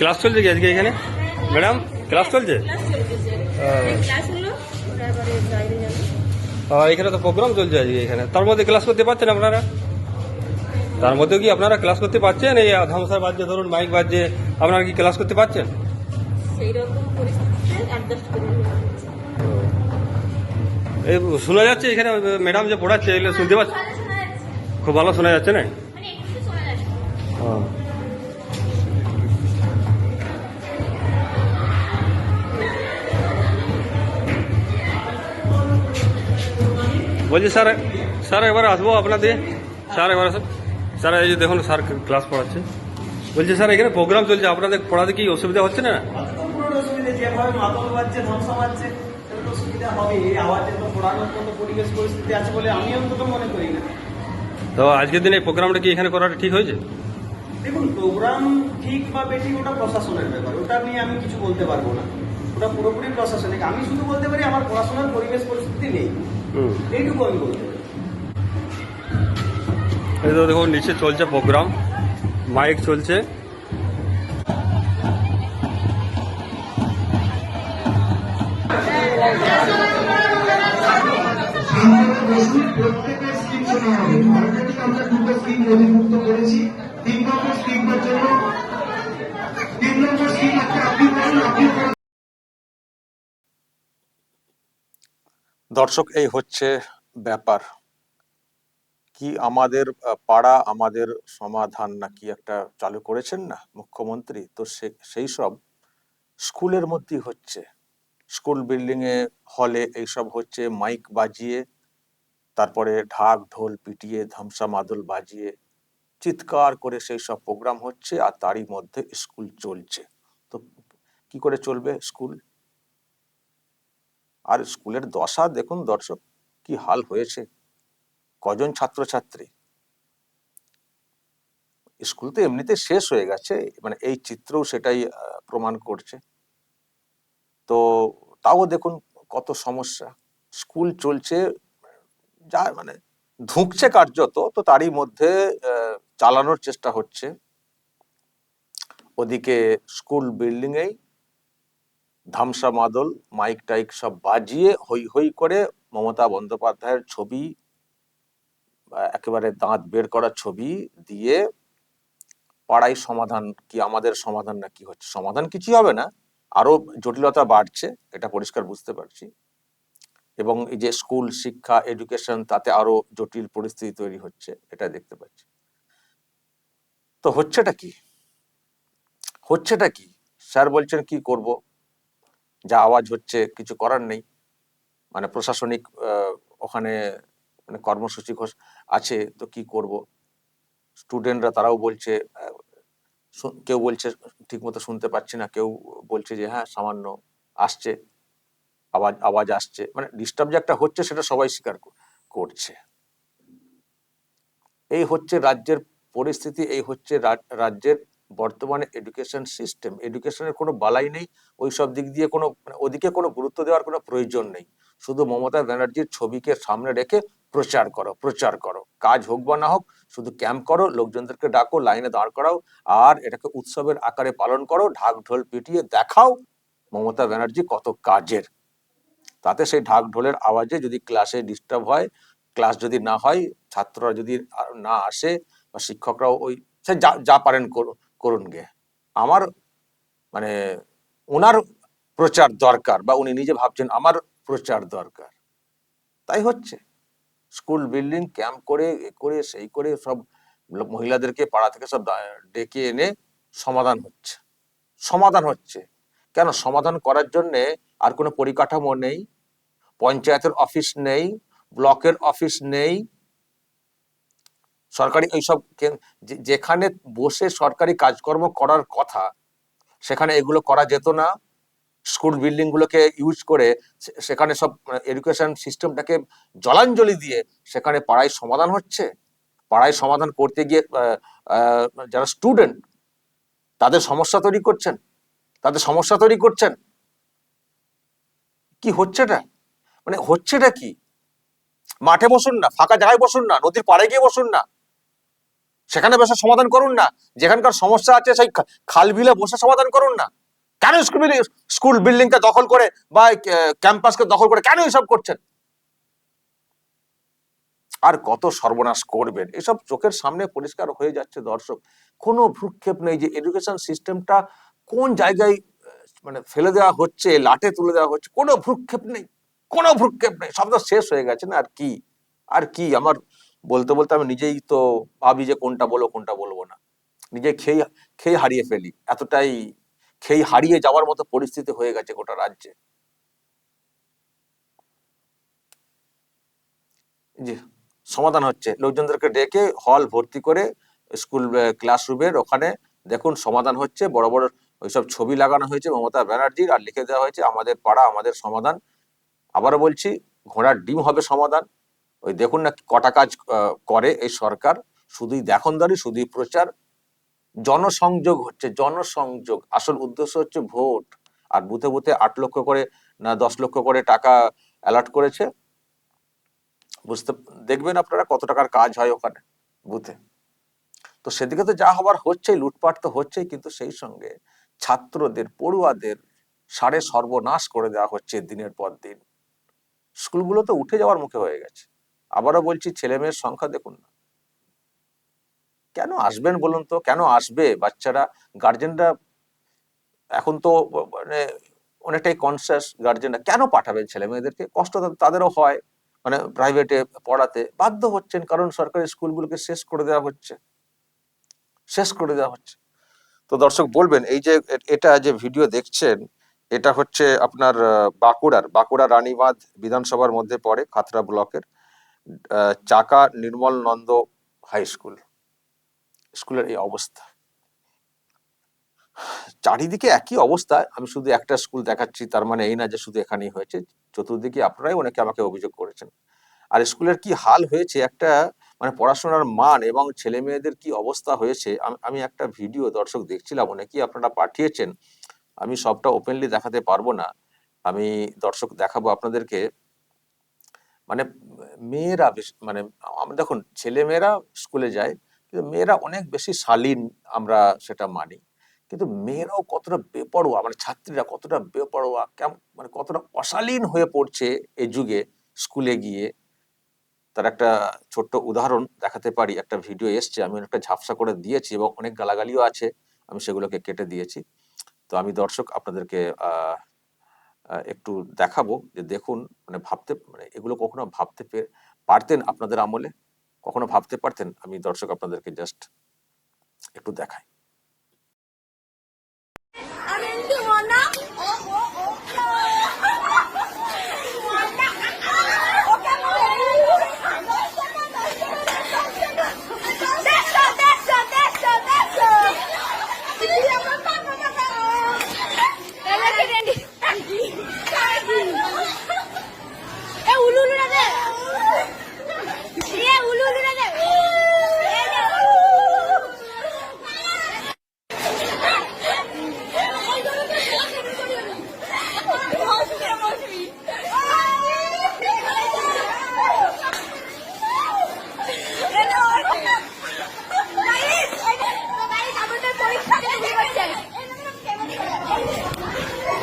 Class চলছে কি আজকে এখানে? ম্যাডাম ক্লাস চলছে? এখানে তো প্রোগ্রাম চলছে আজকে এখানে। তার মধ্যে ক্লাস করতে পারছেন আপনারা? তার মধ্যে কি আপনারা ক্লাস করতে পারছেন? এই ধামসা বাজছে ধরুন মাইক বাজছে আপনারা কি ক্লাস করতে পারছেন। এই শোনা যাচ্ছে এখানে ম্যাডাম যে পড়াচ্ছে এগুলো শুনতে পাচ্ছে? খুব ভালো শোনা যাচ্ছে না? মানে বলছি স্যার স্যার এবার আসব আপনাদের। স্যার এবার। স্যার এই যে দেখুন স্যার ক্লাস পড়াচ্ছে। বলছি স্যার এখানে প্রোগ্রাম চলছে। আপনাদের পড়াতে কি অসুবিধা হচ্ছে না? তো অসুবিধা হবে। এই আওয়াজে তো পড়ানোর মতো পরিবেশ পরিস্থিতি আছে বলে আমি অন্তত মনে করি না। তো আজকের দিনে এই প্রোগ্রামটা কি এখানে করাটা ঠিক হয়েছে? দেখুন প্রোগ্রাম ঠিক বা বেঠিক ওটা প্রশাসনের ব্যাপার। ওটা নিয়ে আমি কিছু বলতে পারব না। ওটা পুরোপুরি প্রশাসনিক। আমি শুধু বলতে পারি আমার পড়াশোনার পরিবেশ পরিস্থিতি নেই। এইটুকু আমি বলতে পারি। এই তো দেখুন নিচে চলছে প্রোগ্রাম মাইক চলছে। প্রত্যেকের স্কিম শোনা হবে অলরেডি আমরা দুটো স্কিম নথিভুক্ত করেছি তিন নম্বর স্কিমের জন্য তিন নম্বর স্কিম একটা আপনি বলুন আপনি দর্শক, এই হচ্ছে ব্যাপার। কি আমাদের পাড়া আমাদের সমাধান নাকি একটা চালু করেছেন না মুখ্যমন্ত্রী? তো সেই সব স্কুলের মধ্যেই হচ্ছে। স্কুল বিল্ডিং এ, হলে এইসব হচ্ছে মাইক বাজিয়ে, তারপরে ঢাক ঢোল পিটিয়ে, ধামসা মাদল বাজিয়ে, চিৎকার করে সেই সব প্রোগ্রাম হচ্ছে, আর তারই মধ্যে স্কুল চলছে। তো কি করে চলবে স্কুল? আর স্কুলের দশা দেখুন দর্শক, কি হাল হয়েছে। কজন ছাত্রছাত্রী? স্কুল তো এমনিতে শেষ হয়ে গেছে মানে এই চিত্রও সেটাই প্রমাণ করছে। তো তাও দেখুন কত সমস্যা। স্কুল চলছে, যা মানে ধুঁকছে কার্যত, তো তারই মধ্যে চালানোর চেষ্টা হচ্ছে। ওদিকে স্কুল বিল্ডিং এই ধামসা মাদল, মাইক টাইক সব বাজিয়ে হই হই করে মমতা বন্দ্যোপাধ্যায়ের ছবি একেবারে দাঁত বের করা ছবি দিয়ে পাড়ায় সমাধান কি আমাদের সমাধান না কি হচ্ছে? সমাধান কিছুই হবে না, আরও জটিলতা বাড়ছে, এটা পরিষ্কার বুঝতে পারছি। এবং এই যে স্কুল, শিক্ষা, এডুকেশন, তাতে আরও জটিল পরিস্থিতি তৈরি হচ্ছে, এটা দেখতে পাচ্ছি। তো হচ্ছেটা কি? হচ্ছেটা কি? স্যার বলছেন, কি করব? যা আওয়াজ হচ্ছে কিছু করার নেই। মানে প্রশাসনিক ওখানে মানে কর্মসূচি আছে, তো কি করব? স্টুডেন্টরা তারাও বলছে কেউ বলছে ঠিক মতো শুনতে পাচ্ছি না, কেউ বলছে যে হ্যাঁ সামান্য আসছে, আওয়াজ আওয়াজ আসছে। মানে ডিস্টার্ব যে একটা হচ্ছে, সেটা সবাই স্বীকার করছে। এই হচ্ছে রাজ্যের পরিস্থিতি, এই হচ্ছে রাজ্যের বর্তমানে এডুকেশন সিস্টেম এডুকেশনের কোনো বালাই নেই, ওই সব দিক দিয়ে কোনো মানে ওদিকে কোনো গুরুত্ব দেওয়ার কোনো প্রয়োজন নেই। শুধু মমতা ব্যানার্জির ছবিকে সামনে রেখে প্রচার করো প্রচার করো। কাজ হোক বা না হোক, শুধু ক্যাম্প করো, লোকজনদেরকে ডাকো, লাইনে দাঁড় করাও, আর এটাকে উৎসবের আকারে পালন করো, ঢাক ঢোল পিটিয়ে দেখাও মমতা ব্যানার্জি কত কাজের। তাতে সেই ঢাক ঢোলের আওয়াজে যদি ক্লাসে ডিস্টার্ব হয় ক্লাস যদি না হয়, ছাত্ররা যদি না আসে, বা শিক্ষকরাও ওই, সে যা যা পারেন করু- করুন গে। আমার মানে ওনার প্রচার দরকার বা উনি নিজে ভাবছেন আমার প্রচার দরকার। তাই হচ্ছে। স্কুল বিল্ডিং, ক্যাম্প করে, এ করে, সেই করে সব মহিলাদেরকে পাড়া থেকে সব ডেকে এনে সমাধান হচ্ছে। সমাধান হচ্ছে। কেন? সমাধান করার জন্যে আর কোনো পরিকাঠামো নেই। পঞ্চায়েতের অফিস নেই, ব্লকের অফিস নেই সরকারি এইসব যেখানে বসে সরকারি কাজকর্ম করার কথা, সেখানে এগুলো করা যেত না। স্কুল বিল্ডিং গুলোকে ইউজ করে সেখানে সব এডুকেশন সিস্টেমটাকে জলাঞ্জলি দিয়ে সেখানে পাড়ায় সমাধান হচ্ছে। পাড়ায় সমাধান করতে গিয়ে যারা স্টুডেন্ট, তাদের সমস্যা তৈরি করছেন। তাদের সমস্যা তৈরি করছেন। কি হচ্ছেটা? মানে হচ্ছেটা কি? মাঠে বসুন না, ফাঁকা জায়গায় বসুন না, নদীর পাড়ে গিয়ে বসুন না। সেখানে বসে সমাধান করুন না। যেখানকার সমস্যা আছে সেই খাল বিলে বসে সমাধান করুন না। কেন স্কুল স্কুল বিল্ডিংকে দখল করে বা ক্যাম্পাসকে দখল করে কেন এসব করছেন? আর কত সর্বনাশ করবেন? এসব চোখের সামনে পরিষ্কার হয়ে যাচ্ছে দর্শক। কোনো ভ্রুক্ষেপ নেই যে এডুকেশন সিস্টেমটা কোন জায়গায় মানে ফেলে দেওয়া হচ্ছে, লাটে তুলে দেওয়া হচ্ছে, কোনো ভ্রুক্ষেপ নেই। কোনো ভ্রুক্ষেপ নেই। সব শেষ হয়ে গেছে না, আর কি? আর কি? আমার বলতে বলতে আমি নিজেই তো ভাবি যে কোনটা বলব কোনটা বলব না। নিজে খেয়ে খেয়ে হারিয়ে ফেলি। এতটাই খেয়ে হারিয়ে যাওয়ার মতো পরিস্থিতি হয়ে গেছে গোটা রাজ্যে। জি, সমাধান হচ্ছে। লোকজনদেরকে ডেকে হল ভর্তি করে স্কুল ক্লাসরুমের ওখানে দেখুন সমাধান হচ্ছে। বড় বড় ওইসব ছবি লাগানো হয়েছে, মমতা ব্যানার্জির, আর লিখে দেওয়া হয়েছে, আমাদের পাড়া, আমাদের সমাধান। আবারও বলছি, ঘোড়ার ডিম হবে সমাধান। ওই দেখুন না কটা কাজ করে এই সরকার। শুধুই দেখনদারি, শুধুই প্রচার। জনসংযোগ হচ্ছে, জনসংযোগ। আসল উদ্দেশ্য হচ্ছে ভোট। আর বুথে বুথে আট লক্ষ করে না দশ লক্ষ করে টাকা অ্যালার্ট করেছে। বুঝতে, দেখবেন আপনারা কত টাকার কাজ হয় ওখানে, বুথে। তো সেদিকে তো যা হবার হচ্ছে লুটপাট তো হচ্ছেই, কিন্তু সেই সঙ্গে ছাত্রদের, পড়ুয়াদের সাড়ে সর্বনাশ করে দেওয়া হচ্ছে দিনের পর দিন। স্কুলগুলো তো উঠে যাওয়ার মুখে হয়ে গেছে। আবারও বলছি, ছেলে মেয়ের সংখ্যা দেখুন না। কেন আসবেন বলুন তো? কেন আসবে? বাচ্চারা গার্জেনরা এখন তো মানে অনেকটাই কনসিয়াস গার্জেনরা কেন পাঠাবেন ছেলে মেয়েদেরকে? কষ্ট তাদেরও হয় মানে প্রাইভেটে পড়াতে। বাধ্য হচ্ছেন, কারণ সরকারি স্কুলগুলোকে শেষ করে দেওয়া হচ্ছে। শেষ করে দেওয়া হচ্ছে। তো দর্শক বলবেন, এই যে এটা যে ভিডিও দেখছেন, এটা হচ্ছে আপনার বাঁকুড়ার। বাঁকুড়া রানীবাঁধ বিধানসভার মধ্যে পড়ে, খাতড়া ব্লকের। চাকা নির্মল নন্দ হাই স্কুল স্কুলের এই অবস্থা। চারিদিকে একই অবস্থা, আমি শুধু একটা স্কুল দেখাচ্ছি, তার মানে এই না যে শুধু এখানেই হয়েছে, চতুর্দিকে আপনারাই অনেকে আমাকে অভিযোগ করেছেন। আর স্কুলের কি হাল হয়েছে? একটা মানে পড়াশোনার মান এবং ছেলে মেয়েদের কি অবস্থা হয়েছে? আমি একটা ভিডিও দর্শক দেখছিলাম, অনেকেই আপনারা পাঠিয়েছেন। আমি সবটা ওপেনলি দেখাতে পারব না। আমি দর্শক দেখাবো আপনাদেরকে। মানে মেয়েরা বেশ মানে আমরা দেখুন ছেলে মেয়েরা স্কুলে যায়, কিন্তু মেয়েরা অনেক বেশি শালীন আমরা সেটা মানি। কিন্তু মেয়েরাও কতটা বেপরোয়া মানে ছাত্রীরা কতটা বেপরোয়া কেমন মানে কতটা অশালীন হয়ে পড়ছে এই যুগে স্কুলে গিয়ে। তার একটা ছোট্ট উদাহরণ দেখাতে পারি, একটা ভিডিও এসছে, আমি একটা ঝাপসা করে দিয়েছি এবং অনেক গালাগালিও আছে, আমি সেগুলোকে কেটে দিয়েছি। তো আমি দর্শক আপনাদেরকে একটু দেখাবো যে দেখুন মানে ভাবতে মানে এগুলো কখনো ভাবতে পারতেন আপনাদের আমলে? কখনো ভাবতে পারতেন? আমি দর্শক আপনাদেরকে জাস্ট একটু দেখাই আমি কি মনা ও ও ও ওকে দেখো দেখো দেখো দেখো দিদি আমার পাপা পাপা এলা কি রেন্ডি এ উলু উলু না দে এ উলু উলু না দে এ দে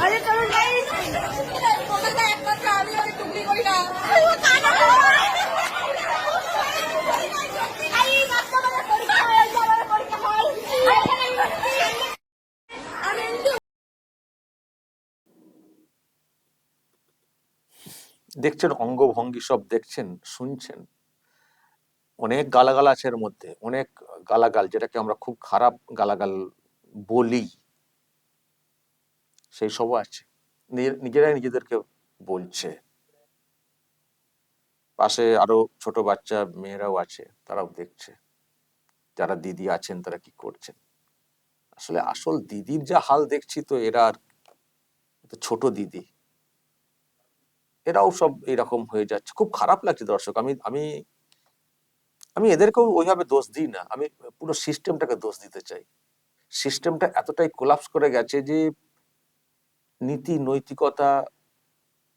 আরে তোর গাইস তোমাকে একমাত্র আমি ওকে টুকলি করি না ও কানা আই বাচ্চা মানে পরীক্ষা হয়ে যাবে আমার পরীক্ষা হয় আমি দেখছেন, অঙ্গভঙ্গি সব দেখছেন, শুনছেন। অনেক গালাগাল আছে এর মধ্যে, অনেক গালাগাল, যেটাকে আমরা খুব খারাপ গালাগাল বলি। সেই সবও আছে। নিজে- নিজেরাই নিজেদেরকে বলছে। পাশে আরও ছোট বাচ্চা মেয়েরাও আছে, তারাও দেখছে। যারা দিদি আছেন, তারা কি করছেন? আসলে আসল দিদির যা হাল দেখছি তো এরা আর ছোট দিদি। এরাও সব এরকম হয়ে যাচ্ছে। খুব খারাপ লাগছে দর্শক, আমি আমি আমি এদেরকেও ওইভাবে দোষ দিই না। আমি পুরো সিস্টেমটাকে দোষ দিতে চাই। সিস্টেমটা এতটাই কোলাপস করে গেছে যে, নীতি, নৈতিকতা,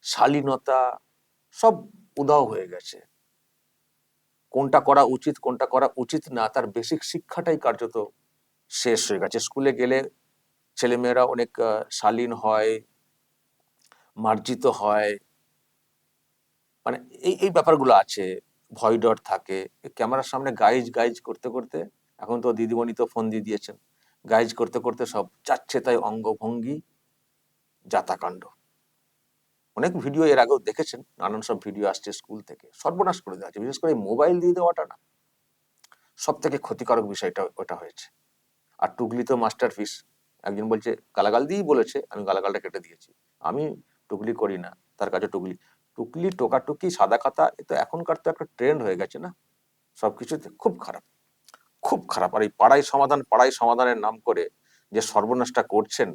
শালীনতা সব উধাও হয়ে গেছে। কোনটা করা উচিত, কোনটা করা উচিত না, তার বেসিক শিক্ষাটাই কার্যত শেষ হয়ে গেছে। স্কুলে গেলে ছেলেমেয়েরা অনেক শালীন হয়, মার্জিত হয় মানে এই এই ব্যাপারগুলো আছে। ভয় ডর থাকে। ক্যামেরার সামনে গাইজ গাইজ করতে করতে, এখন তো দিদিমণি তো ফোন দিয়ে দিয়েছেন। গাইজ করতে করতে সব যাচ্ছে তাই অঙ্গভঙ্গি, যাতাকাণ্ড। অনেক ভিডিও এর আগেও দেখেছেন, নানান সব ভিডিও আসছে স্কুল থেকে। সর্বনাশ করে দেওয়া বিশেষ করে মোবাইল দিয়ে দেওয়াটা না। সব থেকে ক্ষতিকারক বিষয়টা ওটা হয়েছে। আর টুকলি তো মাস্টার পিস একজন বলছে, গালাগাল দিয়েই বলেছে, আমি গালাগালটা কেটে দিয়েছি। আমি টুকলি করি না। তার কাছে টুকলি টুকলি টোকাটুকি, সাদা খাতা, এ তো এখনকার তো একটা ট্রেন্ড হয়ে গেছে না? সবকিছুতে খুব খারাপ খুব খারাপ। আর এই পাড়াই সমাধান পাড়াই সমাধানের নাম করে যে সর্বনাশটা করছেন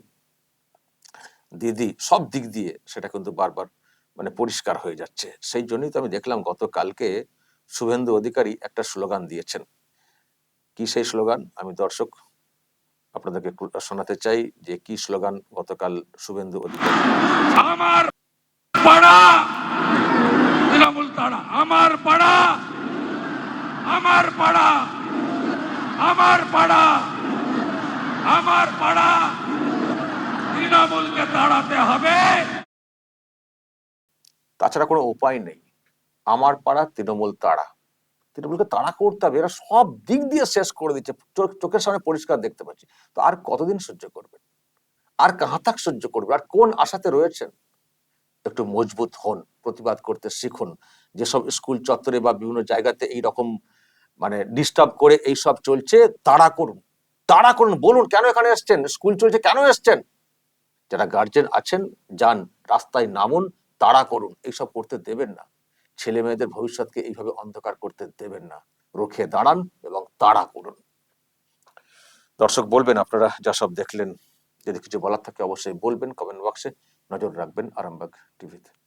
দিদি, সব দিক দিয়ে সেটা কিন্তু বারবার মানে পরিষ্কার হয়ে যাচ্ছে। সেই জন্যই তো আমি দেখলাম গতকালকে শুভেন্দু অধিকারী একটা স্লোগান দিয়েছেন। কি সেই স্লোগান? আমি দর্শক আপনাদেরকে শোনাতে চাই যে কি স্লোগান গতকাল শুভেন্দু অধিকারী আমার পাড়া। তৃণমূল তাড়া আমার পাড়া আমার পাড়া আমার পাড়া আমার পাড়া। তৃণমূলকে তাড়াতে হবে। তাছাড়া কোনো উপায় নেই। আমার পাড়া, তৃণমূল তাড়া। তৃণমূলকে তাড়া করতে হবে, এরা সব দিক দিয়ে শেষ করে দিচ্ছে। চোখ- চোখের সামনে পরিষ্কার দেখতে পাচ্ছি। তো আর কতদিন সহ্য করবেন? আর কাহা তাক সহ্য করবে? আর কোন আশাতে রয়েছেন? একটু মজবুত হন, প্রতিবাদ করতে শিখুন। যেসব স্কুল চত্বরে বা বিভিন্ন জায়গাতে এই রকম মানে ডিস্টার্ব করে এই সব চলছে, তাড়া করুন। তাড়া করুন, বলুন, কেন এখানে এসছেন? স্কুল চলছে, কেন এসছেন? যারা গার্জেন আছেন, যান, রাস্তায় নামুন, তাড়া করুন। এইসব করতে দেবেন না। ছেলে মেয়েদের ভবিষ্যৎকে এইভাবে অন্ধকার করতে দেবেন না। রুখে দাঁড়ান এবং তাড়া করুন। দর্শক বলবেন, আপনারা যা সব দেখলেন যদি কিছু বলার থাকে অবশ্যই বলবেন কমেন্ট বক্সে নজর রাখবেন আরামবাগ টিভিতে।